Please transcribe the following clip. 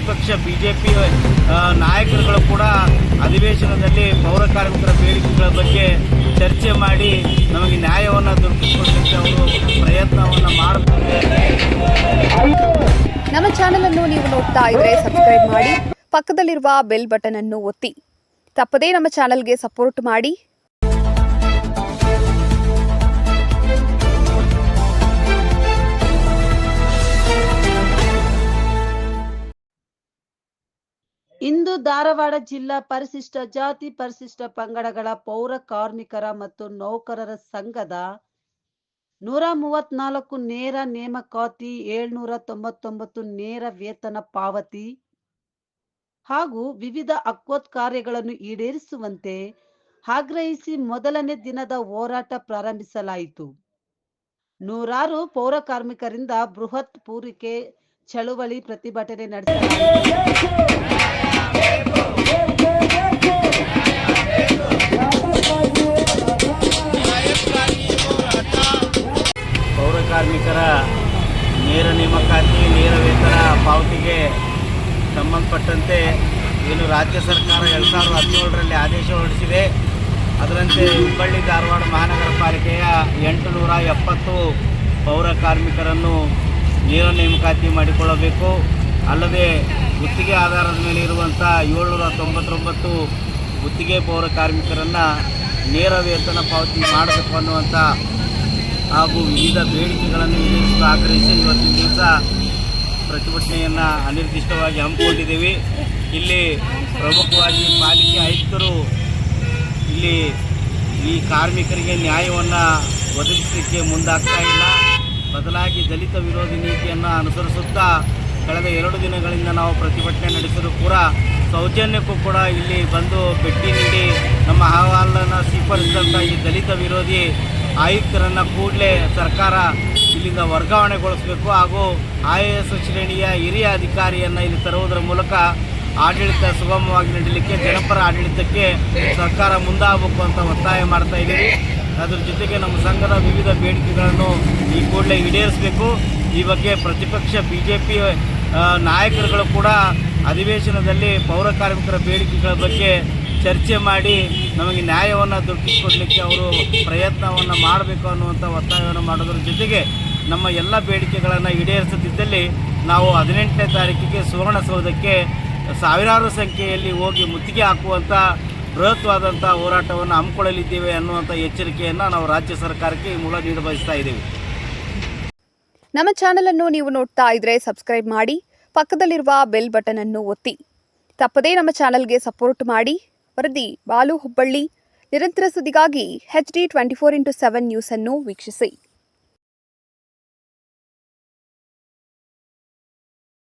ಪ್ರತಿಪಕ್ಷ ಬಿಜೆಪಿ ನಾಯಕರುಗಳು ಕೂಡ ಅಧಿವೇಶನದಲ್ಲಿ ಪೌರ ಕಾರ್ಮಿಕರ ಬೇಡಿಕೆಗಳ ಬಗ್ಗೆ ಚರ್ಚೆ ಮಾಡಿ ನಮಗೆ ನ್ಯಾಯವನ್ನು ದೊರಕಿಸಿಕೊಡಲಿಕ್ಕೆ ಅವರು ಪ್ರಯತ್ನವನ್ನು ಮಾಡುತ್ತಾರೆ ನಮ್ಮ ಚಾನೆಲ್ ಅನ್ನು ನೀವು ನೋಡ್ತಾ ಇದ್ರೆ ಸಬ್ಸ್ಕ್ರೈಬ್ ಮಾಡಿ, ಪಕ್ಕದಲ್ಲಿರುವ ಬೆಲ್ ಬಟನ್ ಅನ್ನು ಒತ್ತಿ. ತಪ್ಪದೇ ನಮ್ಮ ಚಾನೆಲ್ಗೆ ಸಪೋರ್ಟ್ ಮಾಡಿ. ಇಂದು ಧಾರವಾಡ ಜಿಲ್ಲಾ ಪರಿಶಿಷ್ಟ ಜಾತಿ ಪರಿಶಿಷ್ಟ ಪಂಗಡಗಳ ಪೌರ ಕಾರ್ಮಿಕರ ಮತ್ತು ನೌಕರರ ಸಂಘದ ನೂರ ಮೂವತ್ನಾಲ್ಕು ನೇರ ನೇಮಕಾತಿ ಏಳ್ನೂರ ತೊಂಬತ್ತೊಂಬತ್ತು ನೇರ ವೇತನ ಪಾವತಿ ಹಾಗೂ ವಿವಿಧ ಅಕ್ವತ್ ಕಾರ್ಯಗಳನ್ನು ಈಡೇರಿಸುವಂತೆ ಆಗ್ರಹಿಸಿ ಮೊದಲನೇ ದಿನದ ಹೋರಾಟ ಪ್ರಾರಂಭಿಸಲಾಯಿತು. ನೂರಾರು ಪೌರ ಕಾರ್ಮಿಕರಿಂದ ಬೃಹತ್ ಪೂರಿಕೆ ಚಳುವಳಿ ಪ್ರತಿಭಟನೆ ನಡೆಸಲಾಯಿತು. ನೇರ ನೇಮಕಾತಿ, ನೇರ ವೇತನ ಪಾವತಿಗೆ ಸಂಬಂಧಪಟ್ಟಂತೆ ಏನು ರಾಜ್ಯ ಸರ್ಕಾರ ಎರಡು ಸಾವಿರದ ಹದಿನೇಳರಲ್ಲಿ ಆದೇಶ ಹೊರಡಿಸಿದೆ. ಅದರಂತೆ ಹುಬ್ಬಳ್ಳಿ, ಧಾರವಾಡ ಮಹಾನಗರ ಪಾಲಿಕೆಯ ಎಂಟು ನೂರ ಎಪ್ಪತ್ತು ಪೌರ ಕಾರ್ಮಿಕರನ್ನು ನೇರ ನೇಮಕಾತಿ ಮಾಡಿಕೊಳ್ಳಬೇಕು. ಅಲ್ಲದೆ ಗುತ್ತಿಗೆ ಆಧಾರದ ಮೇಲೆ ಇರುವಂಥ ಏಳ್ನೂರ ತೊಂಬತ್ತೊಂಬತ್ತು ಗುತ್ತಿಗೆ ಪೌರ ಕಾರ್ಮಿಕರನ್ನು ನೇರ ವೇತನ ಪಾವತಿ ಮಾಡಬೇಕು ಅನ್ನುವಂಥ ಹಾಗೂ ವಿವಿಧ ಬೇಡಿಕೆಗಳನ್ನು ಈಡೇರಿಸಲು ಆಗ್ರಹಿಸಿ ಇವತ್ತಿನ ದಿವಸ ಪ್ರತಿಭಟನೆಯನ್ನು ಅನಿರ್ದಿಷ್ಟವಾಗಿ ಹಮ್ಮಿಕೊಂಡಿದ್ದೀವಿ. ಇಲ್ಲಿ ಪ್ರಮುಖವಾಗಿ ಪಾಲಿಕೆ ಆಯುಕ್ತರು ಇಲ್ಲಿ ಈ ಕಾರ್ಮಿಕರಿಗೆ ನ್ಯಾಯವನ್ನು ಒದಗಿಸಲಿಕ್ಕೆ ಮುಂದಾಗ್ತಾ ಇಲ್ಲ. ಬದಲಾಗಿ ದಲಿತ ವಿರೋಧಿ ನೀತಿಯನ್ನು ಅನುಸರಿಸುತ್ತಾ ಕಳೆದ ಎರಡು ದಿನಗಳಿಂದ ನಾವು ಪ್ರತಿಭಟನೆ ನಡೆಸಿದರೂ ಕೂಡ ಸೌಜನ್ಯಕ್ಕೂ ಕೂಡ ಇಲ್ಲಿ ಬಂದು ಭೇಟಿ ನೀಡಿ ನಮ್ಮ ಅಹವಾಲನ್ನು ಸ್ವೀಕರಿಸಿದಂಥ ಈ ದಲಿತ ವಿರೋಧಿ ಆಯುಕ್ತರನ್ನು ಕೂಡಲೇ ಸರ್ಕಾರ ಇಲ್ಲಿಂದ ವರ್ಗಾವಣೆಗೊಳಿಸಬೇಕು ಹಾಗೂ ಐ ಎ ಎಸ್ ಶ್ರೇಣಿಯ ಹಿರಿಯ ಅಧಿಕಾರಿಯನ್ನು ಇಲ್ಲಿ ತರುವುದರ ಮೂಲಕ ಆಡಳಿತ ಸುಗಮವಾಗಿ ನಡೀಲಿಕ್ಕೆ, ಜನಪರ ಆಡಳಿತಕ್ಕೆ ಸರ್ಕಾರ ಮುಂದಾಗಬೇಕು ಅಂತ ಒತ್ತಾಯ ಮಾಡ್ತಾ ಇದ್ದೀವಿ. ಅದರ ಜೊತೆಗೆ ನಮ್ಮ ಸಂಘದ ವಿವಿಧ ಬೇಡಿಕೆಗಳನ್ನು ಈ ಕೂಡಲೇ ಈಡೇರಿಸಬೇಕು. ಈ ಬಗ್ಗೆ ಪ್ರತಿಪಕ್ಷ ಬಿ ಜೆ ಪಿ ನಾಯಕರುಗಳು ಕೂಡ ಅಧಿವೇಶನದಲ್ಲಿ ಪೌರ ಕಾರ್ಮಿಕರ ಬೇಡಿಕೆಗಳ ಬಗ್ಗೆ ಚರ್ಚೆ ಮಾಡಿ ನಮಗೆ ನ್ಯಾಯವನ್ನು ದೊರಕಿಸಿಕೊಡಲಿಕ್ಕೆ ಅವರು ಪ್ರಯತ್ನವನ್ನು ಮಾಡಬೇಕು ಅನ್ನುವಂಥ ಒತ್ತಾಯವನ್ನು ಮಾಡೋದ್ರ ಜೊತೆಗೆ ನಮ್ಮ ಎಲ್ಲ ಬೇಡಿಕೆಗಳನ್ನು ಈಡೇರಿಸದಿದ್ದಲ್ಲಿ ನಾವು ಹದಿನೆಂಟನೇ ತಾರೀಕಿಗೆ ಸುವರ್ಣಸೌಧಕ್ಕೆ ಸಾವಿರಾರು ಸಂಖ್ಯೆಯಲ್ಲಿ ಹೋಗಿ ಮುತ್ತಿಗೆ ಹಾಕುವಂಥ ಬೃಹತ್ವಾದಂಥ ಹೋರಾಟವನ್ನು ಹಮ್ಮಿಕೊಳ್ಳಲಿದ್ದೇವೆ ಅನ್ನುವಂಥ ಎಚ್ಚರಿಕೆಯನ್ನು ನಾವು ರಾಜ್ಯ ಸರ್ಕಾರಕ್ಕೆ ಈ ಮೂಲ ನಿರ್ವಹಿಸ್ತಾ ಇದ್ದೀವಿ. ನಮ್ಮ ಚಾನಲನ್ನು ನೀವು ನೋಡ್ತಾ ಇದ್ರೆ ಸಬ್ಸ್ಕ್ರೈಬ್ ಮಾಡಿ, ಪಕ್ಕದಲ್ಲಿರುವ ಬೆಲ್ ಬಟನ್ ಅನ್ನು ಒತ್ತಿ. ತಪ್ಪದೇ ನಮ್ಮ ಚಾನಲ್ಗೆ ಸಪೋರ್ಟ್ ಮಾಡಿ. ವರದಿ. ಬಾಲು ಹುಬ್ಬಳ್ಳಿ. ನಿರಂತರ ಸುದ್ದಿಗಾಗಿ H D twenty four into seven news ಅನ್ನು ವೀಕ್ಷಿಸಿ.